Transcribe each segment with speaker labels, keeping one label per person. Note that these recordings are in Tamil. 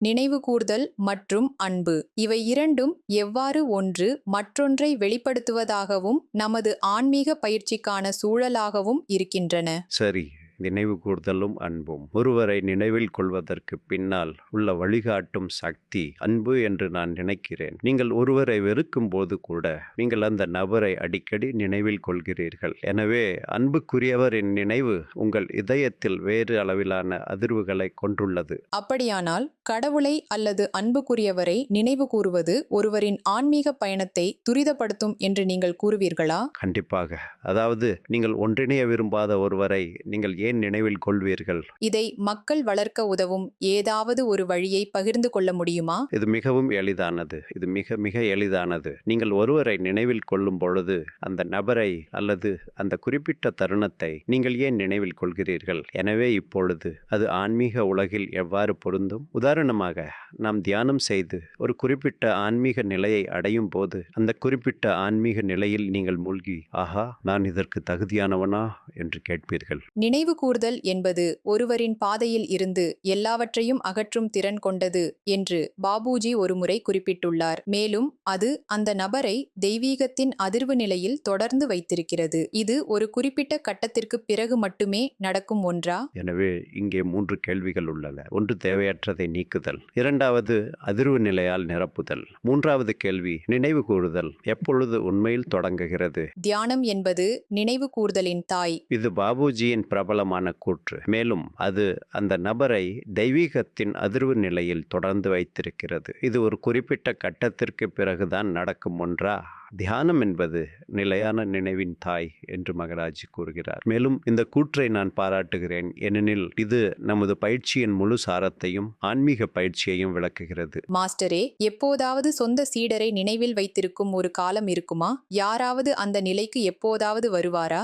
Speaker 1: நினைவுகூர்தல் மற்றும் அன்பு. இவை இரண்டும் எவ்வாறு ஒன்று மற்றொன்றை வெளிப்படுத்துவதாகவும் நமது ஆன்மீக பயிற்சிக்கான சூழலாகவும் இருக்கின்றன.
Speaker 2: சரி. நினைவு கூர்தலும் அன்பும். ஒருவரை நினைவில் கொள்வதற்கு பின்னால் உள்ள வழிகாட்டும் சக்தி அன்பு என்று நான் நினைக்கிறேன். நீங்கள் ஒருவரை வெறுக்கும் போது கூட நீங்கள் அந்த நபரை அடிக்கடி நினைவில் கொள்கிறீர்கள். எனவே அன்புக்குரியவரின் நினைவு உங்கள் இதயத்தில் வேறு அளவிலான அதிர்வுகளை கொண்டுள்ளது.
Speaker 1: அப்படியானால் கடவுளை அல்லது அன்புக்குரியவரை நினைவு கூறுவது ஒருவரின் ஆன்மீக பயணத்தை துரிதப்படுத்தும் என்று நீங்கள் கூறுவீர்களா?
Speaker 2: கண்டிப்பாக. அதாவது நீங்கள் ஒன்றிணைய விரும்பாத ஒருவரை நீங்கள் ஏன் நினைவில் கொள்வீர்கள்?
Speaker 1: இதை மக்கள் வளர்க்க உதவும் ஏதாவது ஒரு வழியை பகிர்ந்து கொள்ள முடியுமா?
Speaker 2: இது மிகவும் எளிதானது. இது மிக மிக எளிதானது. நீங்கள் ஒருவரை நினைவில் கொள்ளும் பொழுது அந்த நபரை அல்லது அந்த குறிப்பிட்ட தருணத்தை நீங்கள் ஏன் நினைவில் கொள்கிறீர்கள்? எனவே இப்பொழுது அது ஆன்மீக உலகில் எவ்வாறு பொருந்தும்? உதாரணமாக நாம் தியானம் செய்து ஒரு குறிப்பிட்ட ஆன்மீக நிலையை அடையும் போது அந்த குறிப்பிட்ட ஆன்மீக நிலையில் நீங்கள் மூழ்கி ஆஹா நான் இதற்கு தகுதியானவனா? என்று கேட்பீர்கள்.
Speaker 1: நினைவு கூர்தல் என்பது ஒருவரின் பாதையில் இருந்து எல்லாவற்றையும் அகற்றும் திறன் கொண்டது என்று பாபுஜி ஒருமுறை குறிப்பிட்டுள்ளார். மேலும் அது அந்த நபரை தெய்வீகத்தின் அதிர்வு நிலையில் தொடர்ந்து வைத்திருக்கிறது. இது ஒரு குறிப்பிட்ட கட்டத்திற்கு பிறகு மட்டுமே நடக்கும் ஒன்றா?
Speaker 2: எனவே இங்கே மூன்று கேள்விகள் உள்ளன. ஒன்று தேவையற்றதை நீக்குதல் இரண்டாவது அதிர்வு நிலையால் நிரப்புதல். மூன்றாவது கேள்வி நினைவு கூறுதல் எப்பொழுது உண்மையில் தொடங்குகிறது?
Speaker 1: தியானம் என்பது நினைவு கூர்தலின் தாய்.
Speaker 2: இது பாபுஜியின் மூலமான கூற்று. மேலும் அது அந்த நபரை தெய்வீகத்தின் அதிர்வு நிலையில் தொடர்ந்து வைத்திருக்கிறது. இது ஒரு குறிப்பிட்ட கட்டத்திற்கு பிறகுதான் நடக்கும் ஒன்றா? தியானம் என்பது நிலையான நினைவின் தாய் என்று மகராஜ் கூறுகிறார். மேலும் இந்த கூற்றை நான் பாராட்டுகிறேன். ஏனெனில் இது நமது பயிற்சியின் முழு சாரத்தையும் ஆன்மீக பயிற்சியையும் விளக்குகிறது.
Speaker 1: மாஸ்டரே எப்போதாவது சொந்த சீடரை நினைவில் வைத்திருக்கும் ஒரு காலம் இருக்குமா? யாராவது அந்த நிலைக்கு எப்போதாவது வருவாரா?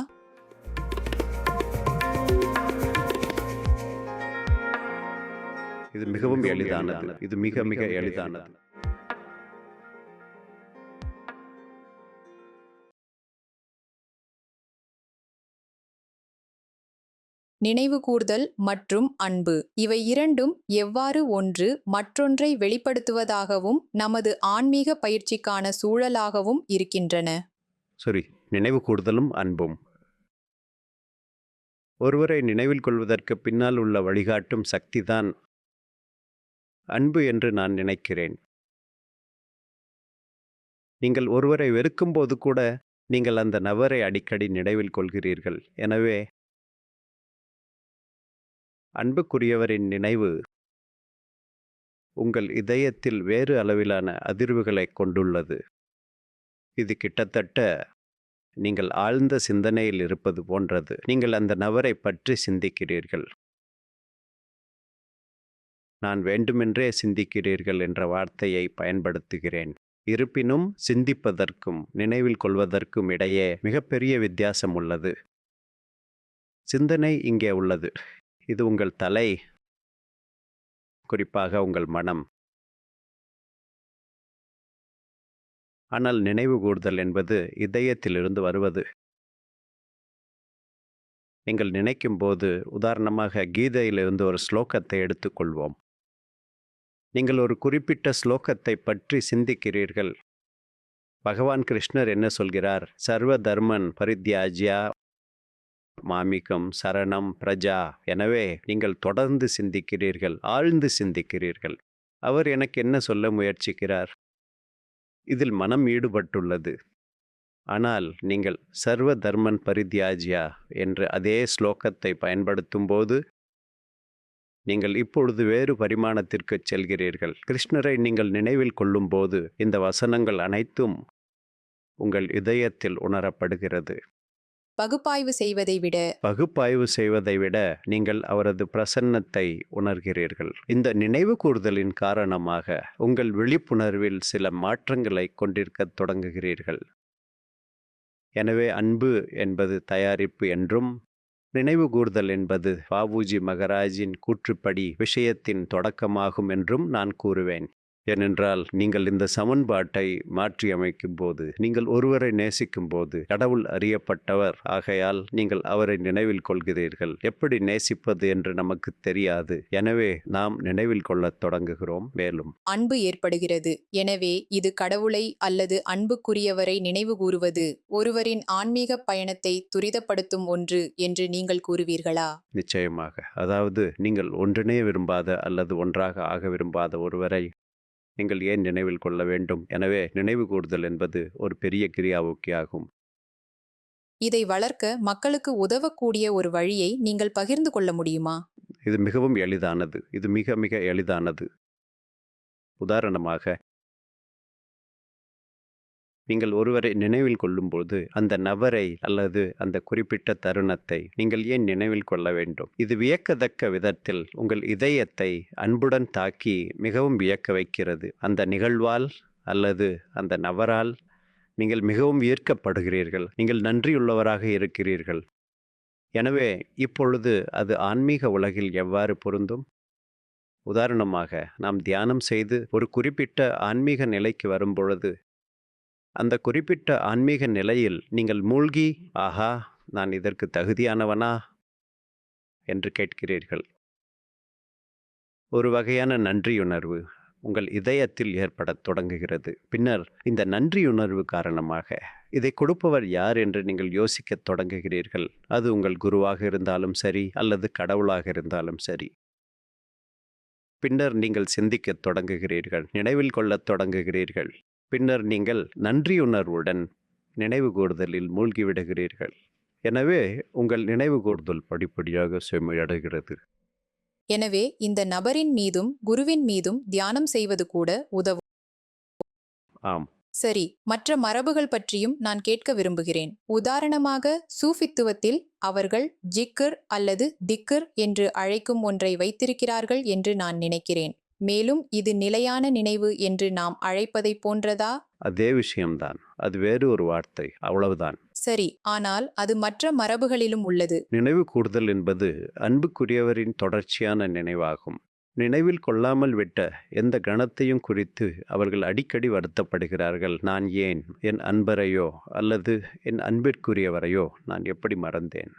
Speaker 2: இது மிகவும் எளிதானது. இது மிக மிக எளிதானது.
Speaker 1: நினைவு கூர்தல் மற்றும் அன்பு. இவை இரண்டும் எவ்வாறு ஒன்று மற்றொன்றை வெளிப்படுத்துவதாகவும் நமது ஆன்மீக பயிற்சிக்கான சூழலாகவும் இருக்கின்றன.
Speaker 2: சரி நினைவு கூர்தலும் அன்பும். ஒருவரை நினைவில் கொள்வதற்கு பின்னால் உள்ள வழிகாட்டும் சக்திதான் அன்பு என்று நான் நினைக்கிறேன். நீங்கள் ஒருவரை வெறுக்கும்போது கூட நீங்கள் அந்த நபரை அடிக்கடி நினைவில் கொள்கிறீர்கள். எனவே அன்புக்குரியவரின் நினைவு உங்கள் இதயத்தில் வேறு அளவிலான அதிர்வுகளை கொண்டுள்ளது. இது கிட்டத்தட்ட நீங்கள் ஆழ்ந்த சிந்தனையில் இருப்பது போன்றது. நீங்கள் அந்த நபரை பற்றி சிந்திக்கிறீர்கள். நான் வேண்டுமென்றே சிந்திக்கிறீர்கள் என்ற வார்த்தையை பயன்படுத்துகிறேன். இருப்பினும் சிந்திப்பதற்கும் நினைவில் கொள்வதற்கும் இடையே மிகப்பெரிய வித்தியாசம் உள்ளது. சிந்தனை இங்கே உள்ளது. இது உங்கள் தலை. குறிப்பாக உங்கள் மனம். ஆனால் நினைவு கூர்தல் என்பது இதயத்திலிருந்து வருவது. நீங்கள் நினைக்கும் போது உதாரணமாக கீதையிலிருந்து ஒரு ஸ்லோகத்தை எடுத்துக்கொள்வோம். நீங்கள் ஒரு குறிப்பிட்ட ஸ்லோகத்தை பற்றி சிந்திக்கிறீர்கள். பகவான் கிருஷ்ணர் என்ன சொல்கிறார்? சர்வ தர்மன் பரித்யாஜ்யா மாமிகம் சரணம் பிரஜா. எனவே நீங்கள் தொடர்ந்து சிந்திக்கிறீர்கள் ஆழ்ந்து சிந்திக்கிறீர்கள். அவர் எனக்கு என்ன சொல்ல முயற்சிக்கிறார்? இதில் மனம் ஈடுபட்டுள்ளது. ஆனால் நீங்கள் சர்வ தர்மன் பரித்யாஜ்யா என்ற அதே ஸ்லோகத்தை பயன்படுத்தும் போது நீங்கள் இப்பொழுது வேறு பரிமாணத்திற்கு செல்கிறீர்கள். கிருஷ்ணரை நீங்கள் நினைவில் கொள்ளும்போது இந்த வசனங்கள் அனைத்தும் உங்கள் இதயத்தில் உணரப்படுகிறது.
Speaker 1: பகுப்பாய்வு செய்வதை விட
Speaker 2: பகுப்பாய்வு செய்வதை விட நீங்கள் அவரது பிரசன்னத்தை உணர்கிறீர்கள். இந்த நினைவு கூர்தலின் காரணமாக உங்கள் விழிப்புணர்வில் சில மாற்றங்களை கொண்டிருக்கத் தொடங்குகிறீர்கள். எனவே அன்பு என்பது தயாரிப்பு என்றும் நினைவு கூர்தல் என்பது பாபுஜி மகராஜின் கூற்றுப்படி விஷயத்தின் தொடக்கமாகும் என்றும் நான் கூறுவேன். ஏனென்றால் நீங்கள் இந்த சமன்பாட்டை மாற்றி அமைக்கும் போது நீங்கள் ஒருவரை நேசிக்கும் போது கடவுள் அறியப்பட்டவர். ஆகையால் நீங்கள் அவரை நினைவில் கொள்கிறீர்கள். எப்படி நேசிப்பது என்று நமக்கு தெரியாது. எனவே நாம் நினைவில் கொள்ளத் தொடங்குகிறோம். மேலும்.
Speaker 1: அன்பு ஏற்படுகிறது. எனவே இது கடவுளை அல்லது அன்புக்குரியவரை நினைவு கூறுவது ஒருவரின் ஆன்மீக பயணத்தை துரிதப்படுத்தும் ஒன்று என்று நீங்கள் கூறுவீர்களா?
Speaker 2: நிச்சயமாக. அதாவது நீங்கள் ஒன்றிணைய விரும்பாத அல்லது ஒன்றாக ஆக விரும்பாத ஒருவரை நீங்கள் ஏன் நினைவில் கொள்ள வேண்டும்? எனவே நினைவு கூறுதல் என்பது ஒரு பெரிய கிரியாவுக்கி ஆகும்
Speaker 1: இதை வளர்க்க மக்களுக்கு உதவக்கூடிய ஒரு வழியை நீங்கள் பகிர்ந்து கொள்ள முடியுமா?
Speaker 2: இது மிகவும் எளிதானது. இது மிக மிக எளிதானது. உதாரணமாக நீங்கள் ஒருவரை நினைவில் கொள்ளும்போது அந்த நபரை அல்லது அந்த குறிப்பிட்ட தருணத்தை நீங்கள் ஏன் நினைவில் கொள்ள வேண்டும்? இது வியக்கத்தக்க விதத்தில் உங்கள் இதயத்தை அன்புடன் தாக்கி மிகவும் வியக்க வைக்கிறது. அந்த நிகழ்வால் அல்லது அந்த நபரால் நீங்கள் மிகவும் ஈர்க்கப்படுகிறீர்கள் நீங்கள் நன்றியுள்ளவராக இருக்கிறீர்கள். எனவே இப்பொழுது அது ஆன்மீக உலகில் எவ்வாறு பொருந்தும்? உதாரணமாக நாம் தியானம் செய்து ஒரு குறிப்பிட்ட ஆன்மீக நிலைக்கு வரும்பொழுது அந்த குறிப்பிட்ட ஆன்மீக நிலையில் நீங்கள் மூழ்கி ஆஹா நான் இதற்கு தகுதியானவனா? என்று கேட்கிறீர்கள். ஒரு வகையான நன்றியுணர்வு உங்கள் இதயத்தில் ஏற்படத் தொடங்குகிறது. பின்னர் இந்த நன்றியுணர்வு காரணமாக இதை கொடுப்பவர் யார் என்று நீங்கள் யோசிக்கத் தொடங்குகிறீர்கள். அது உங்கள் குருவாக இருந்தாலும் சரி அல்லது கடவுளாக இருந்தாலும் சரி. பின்னர் நீங்கள் சிந்திக்கத் தொடங்குகிறீர்கள் நினைவில் கொள்ளத் தொடங்குகிறீர்கள். பின்னர் நீங்கள் நன்றியுணர்வுடன் நினைவு கூறுதலில் மூழ்கிவிடுகிறீர்கள். எனவே உங்கள் நினைவு கூறுதல் படிப்படியாக செம்மையடைகிறது.
Speaker 1: எனவே இந்த நபரின் மீதும் குருவின் மீதும் தியானம் செய்வது கூட உதவும்.
Speaker 2: ஆம்.
Speaker 1: சரி மற்ற மரபுகள் பற்றியும் நான் கேட்க விரும்புகிறேன். உதாரணமாக சூஃபித்துவத்தில் அவர்கள் ஜிக்கர் அல்லது திக்கர் என்று அழைக்கும் ஒன்றை வைத்திருக்கிறார்கள் என்று நான் நினைக்கிறேன். மேலும் இது நிலையான நினைவு என்று நாம் அழைப்பதைப் போன்றதா?
Speaker 2: அதே விஷயம்தான். அது வேறு ஒரு வார்த்தை. அவ்வளவுதான்.
Speaker 1: சரி ஆனால் அது மற்ற மரபுகளிலும் உள்ளது.
Speaker 2: நினைவு கூறுதல் என்பது அன்புக்குரியவரின் தொடர்ச்சியான நினைவாகும். நினைவில் கொள்ளாமல் விட்ட எந்த கணத்தையும் குறித்து அவர்கள் அடிக்கடி வருத்தப்படுகிறார்கள். நான் ஏன்? என் அன்பரையோ அல்லது என் அன்பிற்குரியவரையோ நான் எப்படி மறந்தேன்?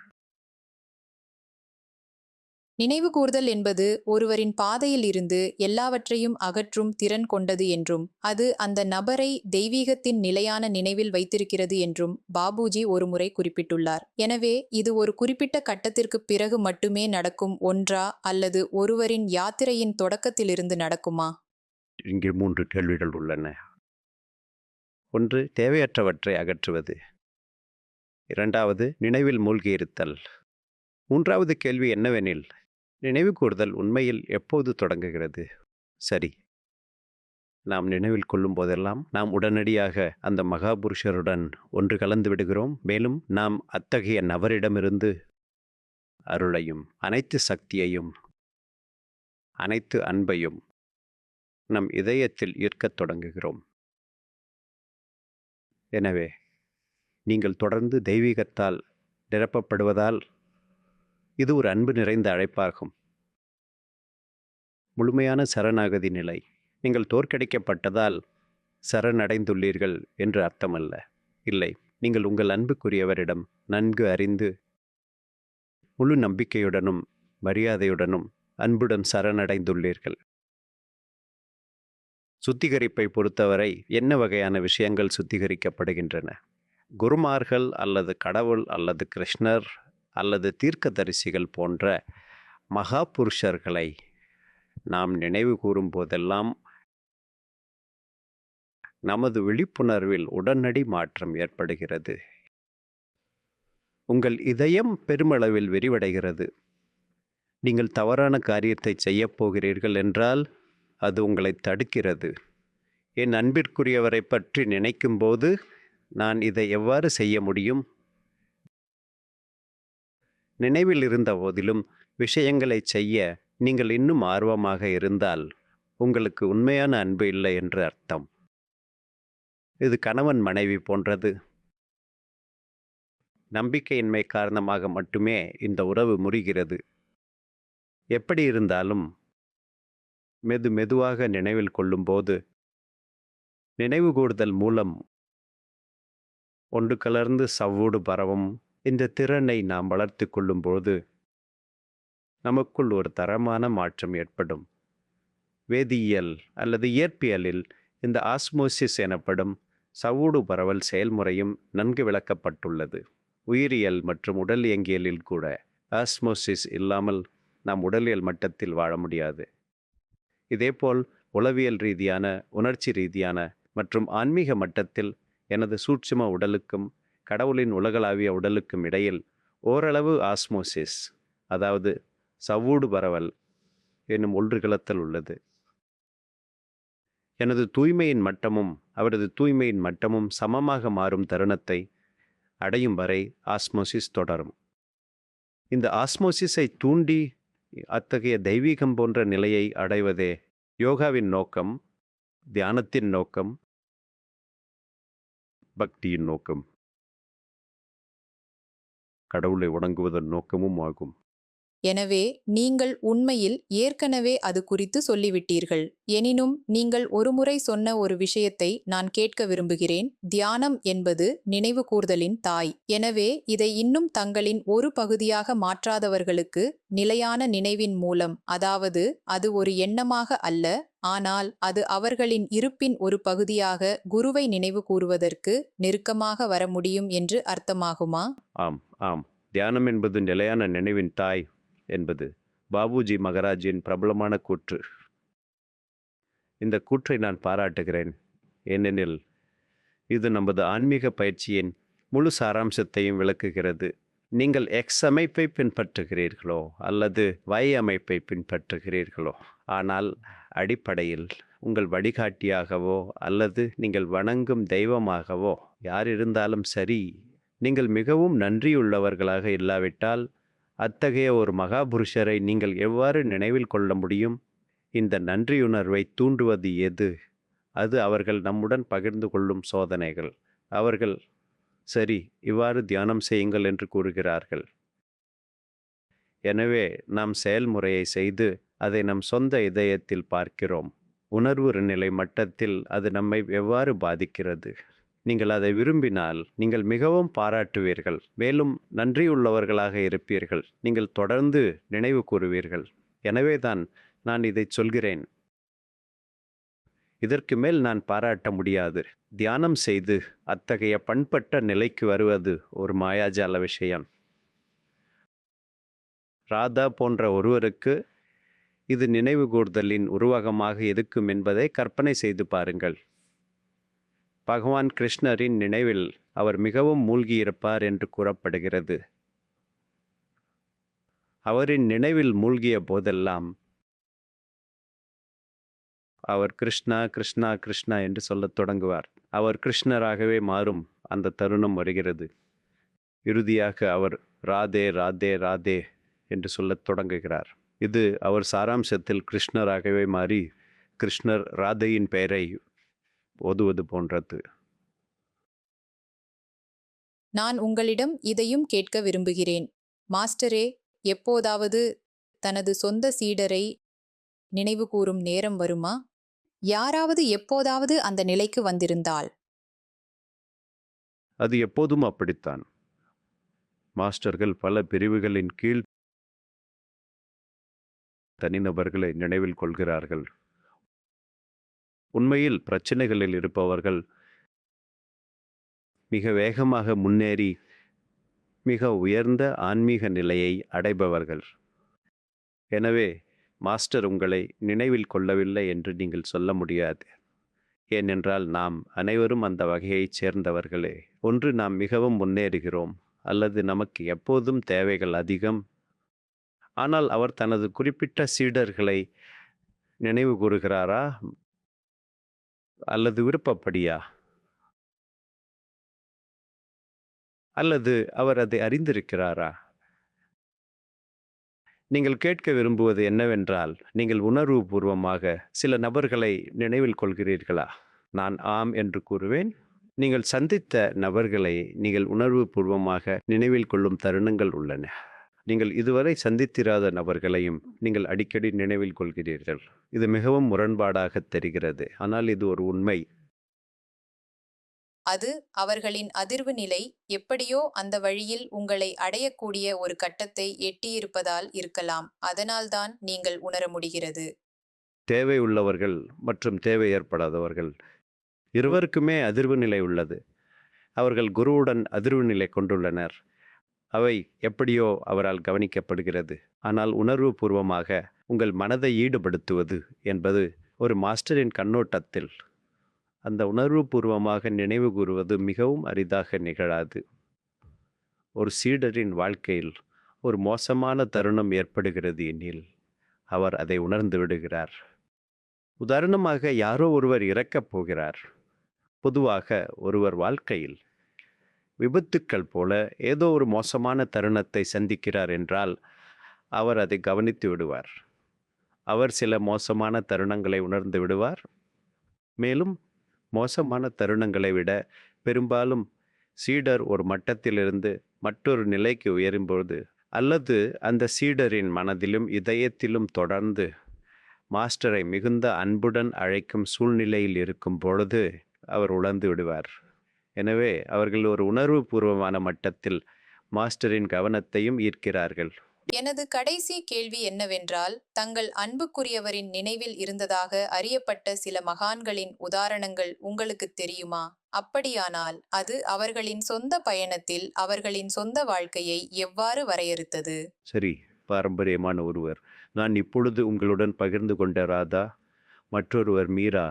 Speaker 1: நினைவு கூர்தல் என்பது ஒருவரின் பாதையில் இருந்து எல்லாவற்றையும் அகற்றும் திறன் கொண்டது என்றும் அது அந்த நபரை தெய்வீகத்தின் நிலையான நினைவில் வைத்திருக்கிறது என்றும் பாபுஜி ஒருமுறை குறிப்பிட்டுள்ளார். எனவே இது ஒரு குறிப்பிட்ட கட்டத்திற்கு பிறகு மட்டுமே நடக்கும் ஒன்றா அல்லது ஒருவரின் யாத்திரையின் தொடக்கத்திலிருந்து நடக்குமா?
Speaker 2: இங்கே மூன்று கேள்விகள் உள்ளன. ஒன்று தேவையற்றவற்றை அகற்றுவது. இரண்டாவது நினைவில் மூழ்கியிருத்தல். மூன்றாவது கேள்வி என்னவெனில் நினைவு கூறுதல் உண்மையில் எப்போது தொடங்குகிறது? சரி. நாம் நினைவில் கொள்ளும் போதெல்லாம் நாம் உடனடியாக அந்த மகாபுருஷருடன் ஒன்று கலந்து விடுகிறோம். மேலும் நாம் அத்தகைய நபரிடமிருந்து அருளையும் அனைத்து சக்தியையும் அனைத்து அன்பையும் நம் இதயத்தில் ஈர்க்கத் தொடங்குகிறோம். எனவே நீங்கள் தொடர்ந்து தெய்வீகத்தால் நிரப்பப்படுவதால் இது ஒரு அன்பு நிறைந்த அழைப்பாகும். முழுமையான சரணாகதி நிலை. நீங்கள் தோற்கடிக்கப்பட்டதால் சரணடைந்துள்ளீர்கள் என்று அர்த்தமல்ல. இல்லை நீங்கள் உங்கள் அன்புக்குரியவரிடம் நன்கு அறிந்து முழு நம்பிக்கையுடனும் மரியாதையுடனும் அன்புடன் சரணடைந்துள்ளீர்கள். சுத்திகரிப்பை பொறுத்தவரை என்ன வகையான விஷயங்கள் சுத்திகரிக்கப்படுகின்றன? குருமார்கள் அல்லது கடவுள் அல்லது கிருஷ்ணர் அல்லது தீர்க்கதரிசிகள் போன்ற மகா புருஷர்களை நாம் நினைவு கூறும் போதெல்லாம் நமது விழிப்புணர்வில் உடனடி மாற்றம் ஏற்படுகிறது. உங்கள் இதயம் பெருமளவில் விரிவடைகிறது. நீங்கள் தவறான காரியத்தை செய்யப் போகிறீர்கள் என்றால் அது உங்களை தடுக்கிறது. என் அன்பிற்குரியவரை பற்றி நினைக்கும்போது நான் இதை எவ்வாறு செய்ய முடியும்? நினைவில் இருந்த போதிலும் விஷயங்களை செய்ய நீங்கள் இன்னும் ஆர்வமாக இருந்தால் உங்களுக்கு உண்மையான அன்பு இல்லை என்று அர்த்தம். இது கணவன் மனைவி போன்றது. நம்பிக்கையின்மை காரணமாக மட்டுமே இந்த உறவு முறிகிறது. எப்படி இருந்தாலும் மெது மெதுவாக நினைவில் கொள்ளும்போது நினைவுகூடுதல் மூலம் ஒன்று கலர்ந்து சவ்வூடு பரவும் இந்த திறனை நாம் வளர்த்து கொள்ளும்போது நமக்குள் ஒரு தரமான மாற்றம் ஏற்படும். வேதியியல் அல்லது இயற்பியலில் இந்த ஆஸ்மோசிஸ் எனப்படும் சவ்வூடு பரவல் செயல்முறையும் நன்கு விளக்கப்பட்டுள்ளது. உயிரியல் மற்றும் உடல் இயங்கியலில் கூட ஆஸ்மோசிஸ் இல்லாமல் நாம் உடலியல் மட்டத்தில் வாழ முடியாது. இதேபோல் உளவியல் ரீதியான உணர்ச்சி ரீதியான மற்றும் ஆன்மீக மட்டத்தில் எனது சூட்சும உடலுக்கும் கடவுளின் உலகளாவிய உடலுக்கும் இடையில் ஓரளவு ஆஸ்மோசிஸ் அதாவது சவ்வூடு பரவல் என்னும் ஒன்றுகளத்தல் உள்ளது. எனது தூய்மையின் மட்டமும் அவரது தூய்மையின் மட்டமும் சமமாக மாறும் தருணத்தை அடையும் வரை ஆஸ்மோசிஸ் தொடரும். இந்த ஆஸ்மோசிஸை தூண்டி அத்தகைய தெய்வீகம் போன்ற நிலையை அடைவதே யோகாவின் நோக்கம் தியானத்தின் நோக்கம் பக்தியின் நோக்கம். கடவுளை வணங்குவதன் நோக்கமும் ஆகும்.
Speaker 1: எனவே நீங்கள் உண்மையில் ஏற்கனவே அது குறித்து சொல்லிவிட்டீர்கள். எனினும் நீங்கள் ஒருமுறை சொன்ன ஒரு விஷயத்தை நான் கேட்க விரும்புகிறேன். தியானம் என்பது நினைவு கூர்தலின் தாய். எனவே இதை இன்னும் தங்களின் ஒரு பகுதியாக மாற்றாதவர்களுக்கு நிலையான நினைவின் மூலம் அதாவது அது ஒரு எண்ணமாக அல்ல ஆனால் அது அவர்களின் இருப்பின் ஒரு பகுதியாக குருவை நினைவு கூறுவதற்கு நெருக்கமாக வர முடியும் என்று அர்த்தமாகுமா?
Speaker 2: ஆம் ஆம். தியானம் என்பது நிலையான நினைவின் தாய் என்பது பாபுஜி மகராஜின் பிரபலமான கூற்று. இந்த கூற்றை நான் பாராட்டுகிறேன். ஏனெனில் இது நமது ஆன்மீக பயிற்சியின் முழு சாராம்சத்தையும் விளக்குகிறது. நீங்கள் எக்ஸ் அமைப்பை பின்பற்றுகிறீர்களோ அல்லது வை அமைப்பை பின்பற்றுகிறீர்களோ ஆனால் அடிப்படையில் உங்கள் வழிகாட்டியாகவோ அல்லது நீங்கள் வணங்கும் தெய்வமாகவோ யார் இருந்தாலும் சரி நீங்கள் மிகவும் நன்றியுள்ளவர்களாக இல்லாவிட்டால் அத்தகைய ஒரு மகாபுருஷரை நீங்கள் எவ்வாறு நினைவில் கொள்ள முடியும்? இந்த நன்றியுணர்வை தூண்டுவது எது? அது அவர்கள் நம்முடன் பகிர்ந்து கொள்ளும் சோதனைகள். அவர்கள் சரி இவ்வாறு தியானம் செய்யுங்கள் என்று கூறுகிறார்கள். எனவே நாம் செயல்முறையை செய்து அதை நம் சொந்த இதயத்தில் பார்க்கிறோம். உணர்வு நிலை மட்டத்தில் அது நம்மை எவ்வாறு பாதிக்கிறது? நீங்கள் அதை விரும்பினால் நீங்கள் மிகவும் பாராட்டுவீர்கள். மேலும் நன்றியுள்ளவர்களாக இருப்பீர்கள். நீங்கள் தொடர்ந்து நினைவு கூறுவீர்கள். எனவேதான் நான் இதை சொல்கிறேன். இதற்கு மேல் நான் பாராட்ட முடியாது. தியானம் செய்து அத்தகைய பண்பட்ட நிலைக்கு வருவது ஒரு மாயாஜால விஷயம். ராதா போன்ற ஒருவருக்கு இது நினைவு கூர்தலின் உருவகமாக இருக்கும் என்பதை கற்பனை செய்து பாருங்கள். பகவான் கிருஷ்ணரின் நினைவில் அவர் மிகவும் மூழ்கியிருப்பார் என்று கூறப்படுகிறது. அவரின் நினைவில் மூழ்கிய போதெல்லாம் அவர் கிருஷ்ணா கிருஷ்ணா கிருஷ்ணா என்று சொல்லத் தொடங்குவார். அவர் கிருஷ்ணராகவே மாறும் அந்த தருணம் வருகிறது. இறுதியாக அவர் ராதே ராதே ராதே என்று சொல்லத் தொடங்குகிறார். இது அவர் சாராம்சத்தில் கிருஷ்ணராகவே மாறி கிருஷ்ணர் ராதையின் பெயரை ஓதுவது போன்றது.
Speaker 1: நான் உங்களிடம் இதையும் கேட்க விரும்புகிறேன். மாஸ்டரே எப்போதாவது தனது சொந்த சீடரை நினைவு கூறும் நேரம் வருமா? யாராவது எப்போதாவது அந்த நிலைக்கு வந்திருந்தால்?
Speaker 2: அது எப்போதும் அப்படித்தான். மாஸ்டர்கள் பல பிரிவுகளின் கீழ் தனிநபர்களை நினைவில் கொள்கிறார்கள். உண்மையில் பிரச்சனைகளில் இருப்பவர்கள் மிக வேகமாக முன்னேறி மிக உயர்ந்த ஆன்மீக நிலையை அடைபவர்கள். எனவே மாஸ்டர் உங்களை நினைவில் கொள்ளவில்லை என்று நீங்கள் சொல்ல முடியாது. ஏனென்றால் நாம் அனைவரும் அந்த வகையைச் சேர்ந்தவர்களே. ஒன்று நாம் மிகவும் முன்னேறுகிறோம் அல்லது நமக்கு எப்போதும் தேவைகள் அதிகம் ஆனால் அவர் தனது குறிப்பிட்ட சீடர்களை நினைவு கூறுகிறாரா? அல்லது விருப்பப்படியா? அல்லது அவர் அதை அறிந்திருக்கிறாரா? நீங்கள் கேட்க விரும்புவது என்னவென்றால் நீங்கள் உணர்வுபூர்வமாக சில நபர்களை நினைவில் கொள்கிறீர்களா? நான் ஆம் என்று கூறுவேன். நீங்கள் சந்தித்த நபர்களை நீங்கள் உணர்வுபூர்வமாக நினைவில் கொள்ளும் தருணங்கள் உள்ளன. நீங்கள் இதுவரை சந்தித்திராத நபர்களையும் நீங்கள் அடிக்கடி நினைவில் கொள்கிறீர்கள். இது மிகவும் முரண்பாடாக தெரிகிறது. ஆனால் இது ஒரு உண்மை.
Speaker 1: அது அவர்களின் அதிர்வு நிலை எப்படியோ அந்த வழியில் உங்களை அடையக்கூடிய ஒரு கட்டத்தை எட்டியிருப்பதால் இருக்கலாம். அதனால்தான் நீங்கள் உணர முடிகிறது.
Speaker 2: தேவை உள்ளவர்கள் மற்றும் தேவை ஏற்படாதவர்கள். இருவருக்குமே அதிர்வு நிலை உள்ளது. அவர்கள் குருவுடன் அதிர்வு நிலை கொண்டுள்ளனர். அவை எப்படியோ அவரால் கவனிக்கப்படுகிறது. ஆனால் உணர்வு பூர்வமாக உங்கள் மனதை ஈடுபடுத்துவது என்பது ஒரு மாஸ்டரின் கண்ணோட்டத்தில். அந்த உணர்வு பூர்வமாக நினைவு கூறுவது மிகவும் அரிதாக நிகழாது. ஒரு சீடரின் வாழ்க்கையில் ஒரு மோசமான தருணம் ஏற்படுகிறது எனில் அவர் அதை உணர்ந்து விடுகிறார். உதாரணமாக யாரோ ஒருவர் இறக்கப் போகிறார். பொதுவாக ஒருவர் வாழ்க்கையில் விபத்துக்கள் போல ஏதோ ஒரு மோசமான தருணத்தை சந்திக்கிறார் என்றால் அவர் அதை கவனித்து விடுவார். அவர் சில மோசமான தருணங்களை உணர்ந்து விடுவார். மேலும் மோசமான தருணங்களை விட பெரும்பாலும் சீடர் ஒரு மட்டத்திலிருந்து மற்றொரு நிலைக்கு உயரும்போது அல்லது அந்த சீடரின் மனதிலும் இதயத்திலும் தொடர்ந்து மாஸ்டரை மிகுந்த அன்புடன் அழைக்கும் சூழ்நிலையில் இருக்கும் பொழுது அவர் உணர்ந்து விடுவார். எனவே அவர்கள் ஒரு உணர்வு பூர்வமான மட்டத்தில் மாஸ்டரின் கவனத்தையும் ஈர்க்கிறார்கள்.
Speaker 1: எனது கடைசி கேள்வி என்னவென்றால் தங்கள் அன்புக்குரியவரின் நினைவில் இருந்ததாக அறியப்பட்ட சில மகான்களின் உதாரணங்கள் உங்களுக்கு தெரியுமா? அப்படியானால் அது அவர்களின் சொந்த பயணத்தில் அவர்களின் சொந்த வாழ்க்கையை எவ்வாறு வரையறுத்தது?
Speaker 2: சரி பாரம்பரியமான ஒருவர். நான் இப்பொழுது உங்களுடன் பகிர்ந்து கொண்ட ராதா மற்றொருவர் மீரா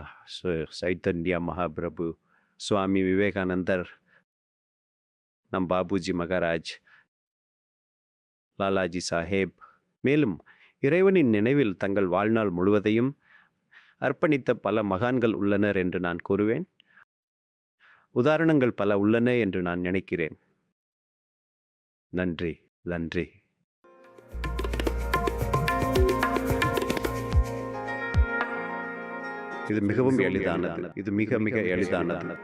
Speaker 2: சைத்தன்யா மகாபிரபு சுவாமி விவேகானந்தர் நம் பாபுஜி மகாராஜ் லாலாஜி சாஹேப். மேலும் இறைவனின் நினைவில் தங்கள் வாழ்நாள் முழுவதையும் அர்ப்பணித்த பல மகான்கள் உள்ளனர் என்று நான் கூறுவேன். உதாரணங்கள் பல உள்ளன என்று நான் நினைக்கிறேன். நன்றி நன்றி. இது மிகவும் எளிதானது. இது மிக மிக எளிதானது.